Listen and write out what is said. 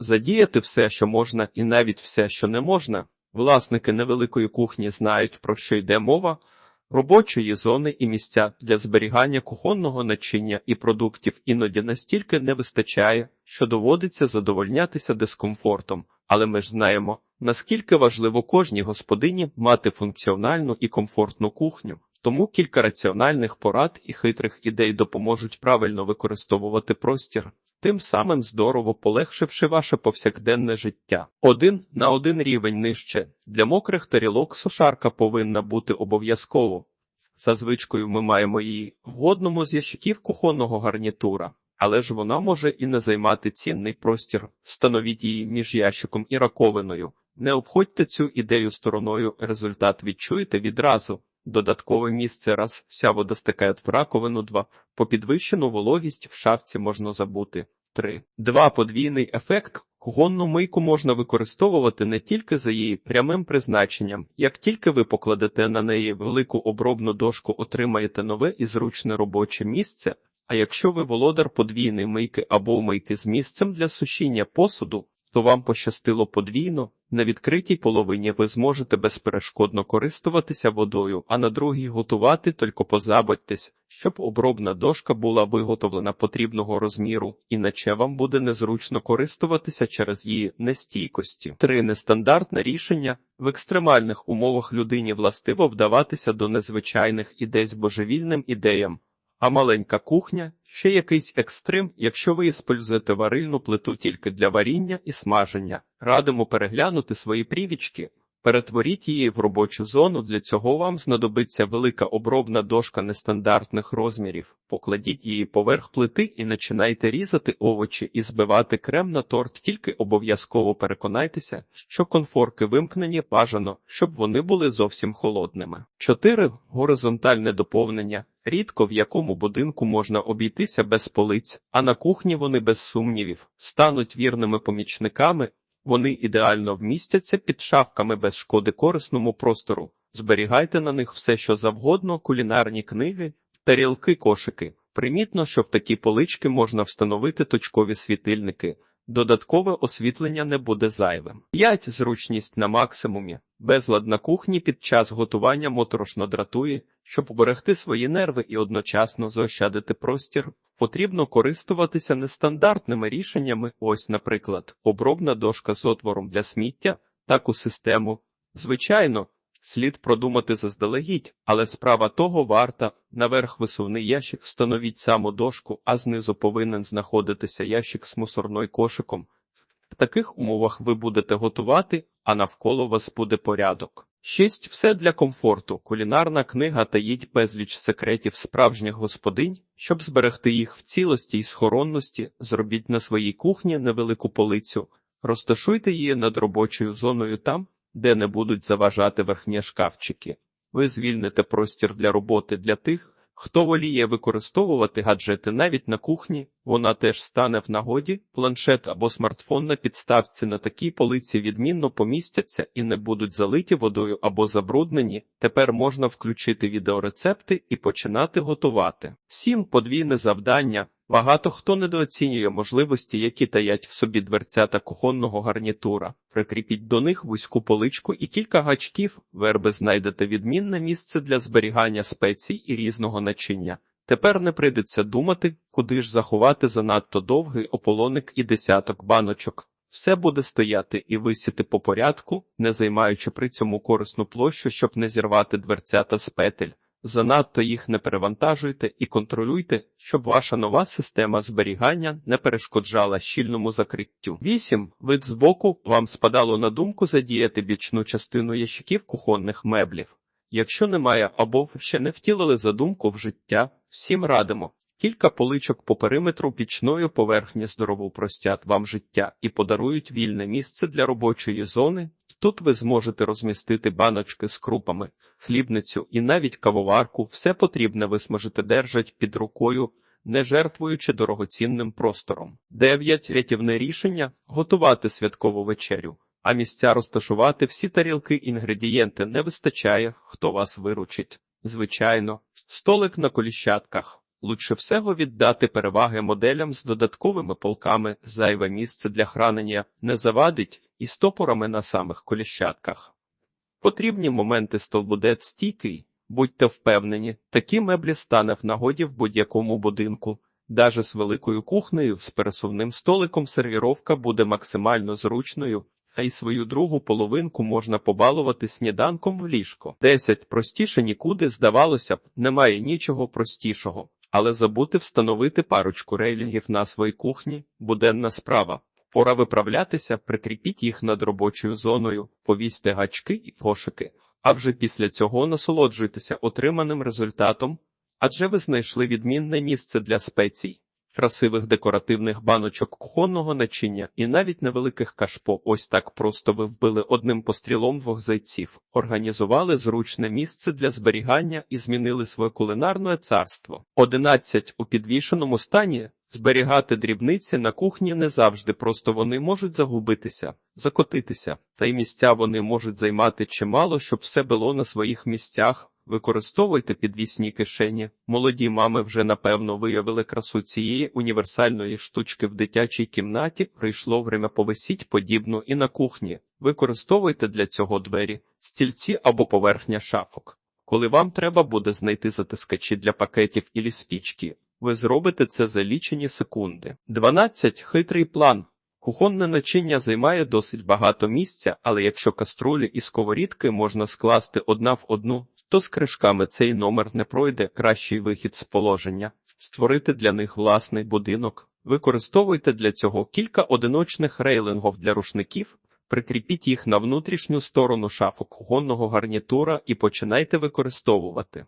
задіяти все, що можна, і навіть все, що не можна. Власники невеликої кухні знають, про що йде мова. Робочої зони і місця для зберігання кухонного начиння і продуктів іноді настільки не вистачає, що доводиться задовольнятися дискомфортом, але ми ж знаємо, наскільки важливо кожній господині мати функціональну і комфортну кухню. Тому кілька раціональних порад і хитрих ідей допоможуть правильно використовувати простір, тим самим здорово полегшивши ваше повсякденне життя. Один на один рівень нижче для мокрих тарілок сушарка повинна бути обов'язково. За звичкою ми маємо її в одному з ящиків кухонного гарнітура, але ж вона може і не займати цінний простір. Встановіть її між ящиком і раковиною. Не обходьте цю ідею стороною, результат відчуєте відразу. Додаткове місце раз вся вода стикає в раковину 2. По підвищену вологість в шафці можна забути. 3. 2. Подвійний ефект. Кухонну мийку можна використовувати не тільки за її прямим призначенням. Як тільки ви покладете на неї велику обробну дошку, отримаєте нове і зручне робоче місце. А якщо ви володар подвійної мийки або мийки з місцем для сушіння посуду, то вам пощастило подвійно. На відкритій половині ви зможете безперешкодно користуватися водою, а на другій готувати тільки позаботьтесь, щоб обробна дошка була виготовлена потрібного розміру, іначе вам буде незручно користуватися через її нестійкості. Три нестандартне рішення в екстремальних умовах людині властиво вдаватися до незвичайних ідей з божевільним ідеям. А маленька кухня ще якийсь екстрим, якщо ви іспользуєте варильну плиту тільки для варіння і смаження. Радимо переглянути свої привічки, перетворіть її в робочу зону. Для цього вам знадобиться велика обробна дошка нестандартних розмірів. Покладіть її поверх плити і починайте різати овочі і збивати крем на торт. Тільки обов'язково переконайтеся, що конфорки вимкнені бажано, щоб вони були зовсім холодними. 4. горизонтальне доповнення. Рідко в якому будинку можна обійтися без полиць, а на кухні вони без сумнівів стануть вірними помічниками. Вони ідеально вмістяться під шафками без шкоди корисному простору. Зберігайте на них все, що завгодно, кулінарні книги, тарілки, кошики. Примітно, що в такі полички можна встановити точкові світильники. Додаткове освітлення не буде зайвим. 5. Зручність на максимумі. Безлад на кухні під час готування моторошно дратує, щоб уберегти свої нерви і одночасно заощадити простір. Потрібно користуватися нестандартними рішеннями. Ось, наприклад, обробна дошка з отвором для сміття, таку систему. Звичайно, слід продумати заздалегідь, але справа того варта. Наверх висувний ящик встановіть саму дошку, а знизу повинен знаходитися ящик з мусорною кошиком. В таких умовах ви будете готувати, а навколо вас буде порядок. 6. Все для комфорту. Кулінарна книга таїть безліч секретів справжніх господинь. Щоб зберегти їх в цілості і схоронності, зробіть на своїй кухні невелику полицю, розташуйте її над робочою зоною там, де не будуть заважати верхні шкафчики. Ви звільните простір для роботи для тих, хто воліє використовувати гаджети навіть на кухні, вона теж стане в нагоді, планшет або смартфон на підставці на такій полиці відмінно помістяться і не будуть залиті водою або забруднені. Тепер можна включити відеорецепти і починати готувати. 7. подвійне завдання. Багато хто недооцінює можливості, які таять в собі дверцята кухонного гарнітура. Прикріпіть до них вузьку поличку і кілька гачків, верби знайдете відмінне місце для зберігання спецій і різного начиння. Тепер не прийдеться думати, куди ж заховати занадто довгий ополоник і десяток баночок. Все буде стояти і висіти по порядку, не займаючи при цьому корисну площу, щоб не зірвати дверцята з петель. Занадто їх не перевантажуйте і контролюйте, щоб ваша нова система зберігання не перешкоджала щільному закриттю. 8. Вид збоку вам спадало на думку задіяти бічну частину ящиків кухонних меблів. Якщо немає або ще не втілили задумку в життя, всім радимо. Кілька поличок по периметру бічної поверхні здорово простять вам життя і подарують вільне місце для робочої зони. Тут ви зможете розмістити баночки з крупами, хлібницю і навіть кавоварку. Все потрібне ви зможете держать під рукою, не жертвуючи дорогоцінним простором. 9. рятівне рішення готувати святкову вечерю. А місця розташувати всі тарілки інгредієнти не вистачає, хто вас виручить. Звичайно, столик на коліщатках. Лучше всього віддати переваги моделям з додатковими полками, зайве місце для хранення не завадить і стопорами на самих коліщатках. Потрібні моменти столбудет стійкий, будьте впевнені, такі меблі стане в нагоді в будь-якому будинку. Даже з великою кухнею, з пересувним столиком сервіровка буде максимально зручною, а й свою другу половинку можна побалувати сніданком в ліжко. 10. Простіше нікуди, здавалося б, немає нічого простішого, але забути встановити парочку рейлінгів на своїй кухні – буденна справа. Пора виправлятися, прикріпіть їх над робочою зоною, повісьте гачки і кошики, а вже після цього насолоджуйтеся отриманим результатом, адже ви знайшли відмінне місце для спецій, красивих декоративних баночок кухонного начиння і навіть невеликих кашпо. Ось так просто ви вбили одним пострілом двох зайців, організували зручне місце для зберігання і змінили своє кулінарне царство. 11. У підвішеному стані Зберігати дрібниці на кухні не завжди, просто вони можуть загубитися, закотитися, та й місця вони можуть займати чимало, щоб все було на своїх місцях. Використовуйте підвісні кишені. Молоді мами вже напевно виявили красу цієї універсальної штучки в дитячій кімнаті. Прийшло время повисіть подібну і на кухні. Використовуйте для цього двері, стільці або поверхня шафок. Коли вам треба буде знайти затискачі для пакетів і спічки, ви зробите це за лічені секунди. 12. Хитрий план. Кухонне начиння займає досить багато місця, але якщо каструлі і сковорідки можна скласти одна в одну, то з кришками цей номер не пройде кращий вихід з положення. Створити для них власний будинок. Використовуйте для цього кілька одиночних рейлингів для рушників, прикріпіть їх на внутрішню сторону шафу кухонного гарнітура і починайте використовувати.